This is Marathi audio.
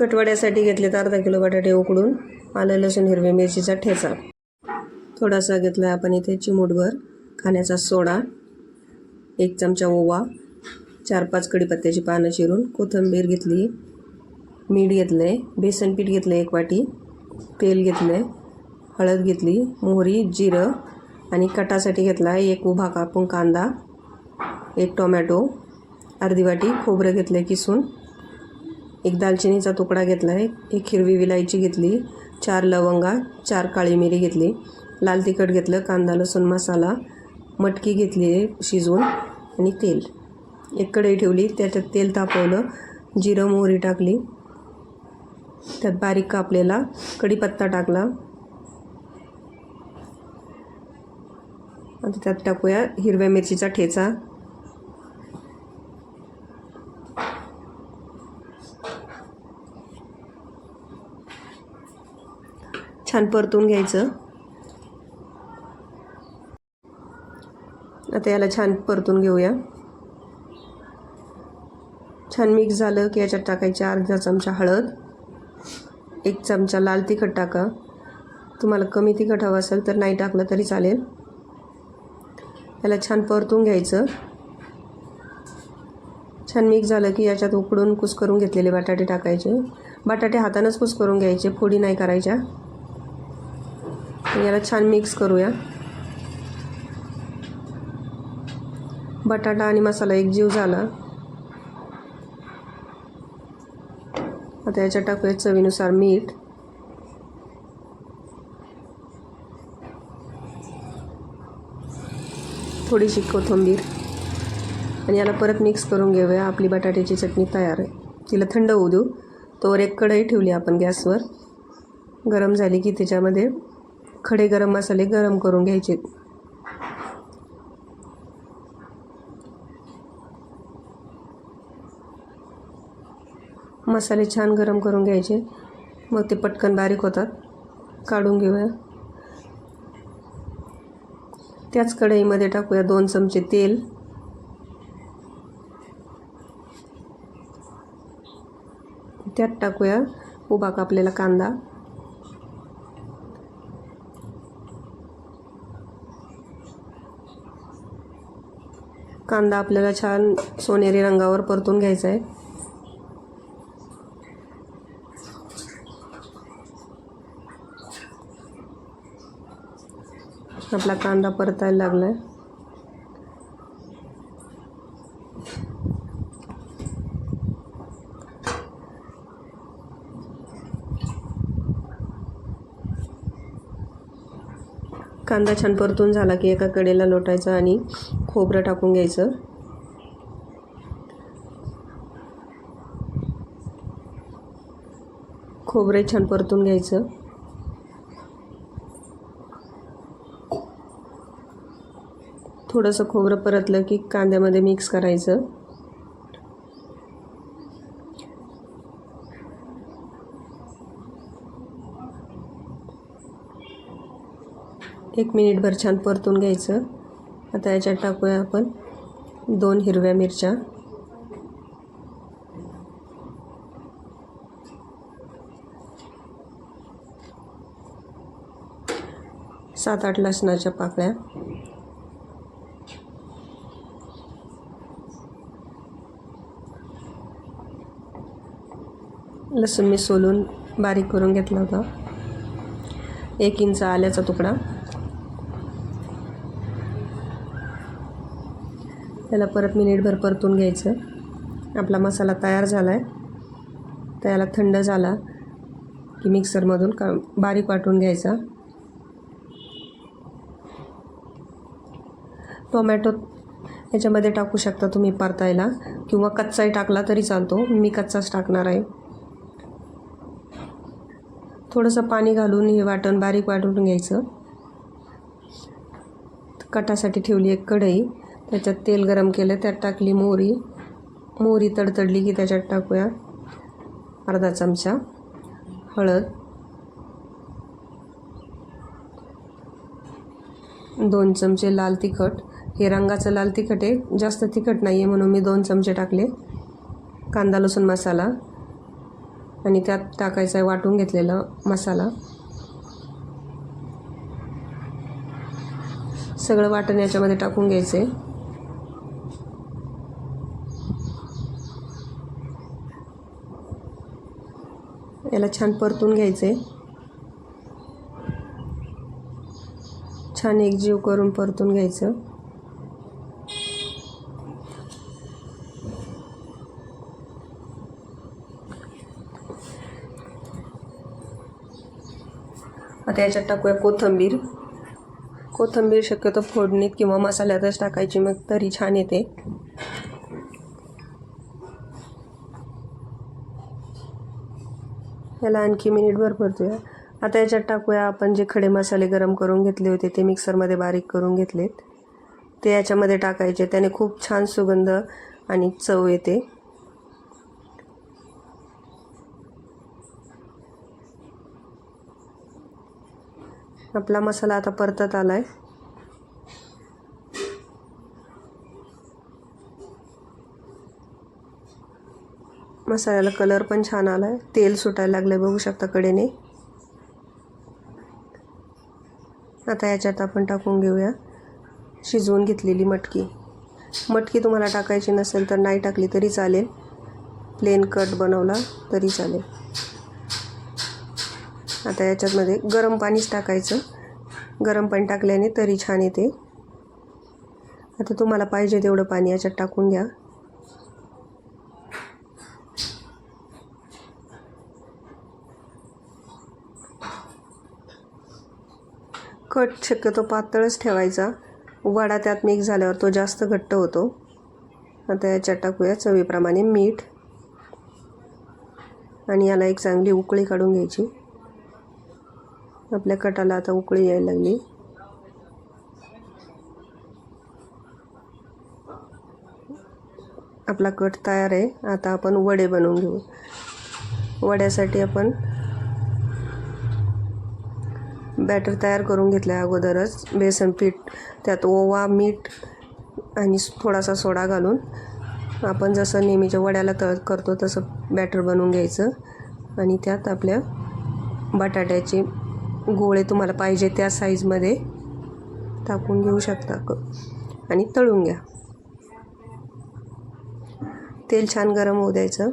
कटवड्यासाठी घेतलेत अर्धा किलो बटाटे उकडून आलं लसूण हिरवी मिरचीचा ठेचा. थोडासा घेतला आहे आपण इथे चिमूटभर खाण्याचा सोडा एक चमचा ओवा चार पाच कडीपत्त्याची पानं चिरून कोथिंबीर घेतली मीठ घेतलं आहे बेसन पीठ घेतलं आहे एक वाटी तेल घेतलं आहे हळद घेतली मोहरी जिरं आणि कटासाठी घेतला आहे एक उभा कापून कांदा एक टोमॅटो अर्धी वाटी खोबरं घेतलं आहे किसून. एक दालचिनीचा तुकडा घेतला आहे. एक हिरवी विलायची घेतली. चार लवंगा चार काळी मिरी घेतली. लाल तिखट घेतलं कांदा लसूण मसाला मटकी घेतली आहे शिजवून आणि तेल. एक कढई ठेवली त्याच्यात तेल तापवलं जिरं मोहरी टाकली. त्यात बारीक कापलेला कढीपत्ता टाकला. आता त्यात टाकूया हिरव्या मिरचीचा ठेचा. छान परतून घ्यायचं. आता याला छान परतून घेऊया. छान मिक्स झालं की याच्यात टाकायची अर्धा चमचा हळद एक चमचा लाल तिखट टाका. तुम्हाला कमी तिखट हवं असेल तर नाही टाकलं तरी चालेल. याला छान परतून घ्यायचं. छान मिक्स झालं की याच्यात उकडून कुस्करून घेतलेले बटाटे टाकायचे. बटाटे हातानंच कुस्करून घ्यायचे फोडी नाही करायच्या. याला छान मिक्स करूया. बटाटा आणि मसाला एक जीव झाला. आता याच्यात टाकूया चवीनुसार मीठ. थोडीशी कोथिंबीर. आणि याला परत मिक्स करून घेऊया. आपली बटाट्याची चटणी तयार आहे. तिला थंड होऊ देऊ. तोवर एक कढई ठेवली आपण गॅसवर. गरम झाली की त्याच्यामध्ये खडे गरम मसाले गरम करून घ्यायचे. मसाले छान गरम करून घ्यायचे. मग ते पटकन बारीक होतात. काढून घेऊया. त्याच कढईमध्ये टाकूया दोन चमचे तेल. त्यात टाकूया उभा कापलेला कांदा. कांदा आपल्याला छान सोनेरी रंगावर परतून घ्यायचा आहे आपला कांदा परतायला लागला आहे कांदा छान परतून झाला की एका कडेला लोटायचा आणि खोबरं टाकून घ्यायचं. खोबरे छान परतून घ्यायचं. थोडंसं खोबरं परतलं की कांद्यामध्ये मिक्स करायचं. एक मिनिटभर छान परतून घ्यायचं. आता याच्यात टाकूया आपण दोन हिरव्या मिरच्या. सात आठ लसणाच्या पाकळ्या. लसूण मी सोलून बारीक करून घेतला होता. एक इंच आल्याचा तुकडा. त्याला परत मिनिटभर परतून घ्यायचं. आपला मसाला तयार झाला आहे त्याला थंड झाला की मिक्सरमधून का बारीक वाटून घ्यायचा. टोमॅटो याच्यामध्ये टाकू शकता तुम्ही परतायला. किंवा कच्चाही टाकला तरी चालतो. मी कच्चाच टाकणार आहे. थोडंसं पाणी घालून हे वाटण बारीक वाटून घ्यायचं. कटासाठी ठेवली एक कढई. त्याच्यात तेल गरम केलं त्यात टाकली मोहरी. मोहरी तडतडली की त्याच्यात टाकूया अर्धा चमचा हळद. दोन चमचे लाल तिखट. हे रंगाचं लाल तिखट आहे जास्त तिखट नाही आहे म्हणून मी दोन चमचे टाकले. कांदा लसूण मसाला. आणि त्यात टाकायचा आहे वाटून घेतलेला मसाला. सगळं वाटण याच्यामध्ये टाकून घ्यायचं आहे याला छान परतून घ्यायचं. आहे छान एकजीव करून परतून घ्यायचं. आता याच्यात टाकूया कोथिंबीर. कोथिंबीर शक्यतो फोडणीत किंवा मसाल्यातच टाकायची मग तरी छान येते. याला आणखी मिनिटभर परतूया आता याच्यात टाकूया आपण जे खडे मसाले गरम करून घेतले होते ते मिक्सरमध्ये बारीक करून घेतलेत. ते याच्यामध्ये टाकायचे. त्याने खूप छान सुगंध आणि चव येते. आपला मसाला आता परतत आला आहे मसाल्याला कलर पण छान आला आहे तेल सुटायला लागलं आहे बघू शकता कडेने. आता याच्यात आपण टाकून घेऊया. शिजवून घेतलेली मटकी. मटकी तुम्हाला टाकायची नसेल तर नाही टाकली तरी चालेल. प्लेन कट बनवला तरी चालेल. आता याच्यातमध्ये गरम पाणीच टाकायचं. गरम पाणी टाकल्याने तरी छान येते. आता तुम्हाला पाहिजे तेवढं पाणी याच्यात टाकून घ्या. कट शक्यतो पातळच ठेवायचा. वडा त्यात मिक्स झाल्यावर तो जास्त घट्ट होतो. आता याच्यात टाकूया चवीप्रमाणे मीठ. आणि याला एक चांगली उकळी काढून घ्यायची. आपल्या कटाला आता उकळी यायला लागली. आपला कट तयार आहे. आता आपण वडे बनवून घेऊ. वड्यासाठी आपण बॅटर तयार करून घेतल्या अगोदरच. बेसन पीठ त्यात ओवा मीठ आणि थोडासा सोडा घालून आपण जसं नेहमीच्या वड्याला तळ करतो तसं बॅटर बनवून घ्यायचं. आणि त्यात आपल्या बटाट्याचे गोळे तुम्हाला पाहिजे त्या साईजमध्ये टाकून घेऊ शकता. क आणि तळून घ्या. तेल छान गरम होऊ द्यायचं.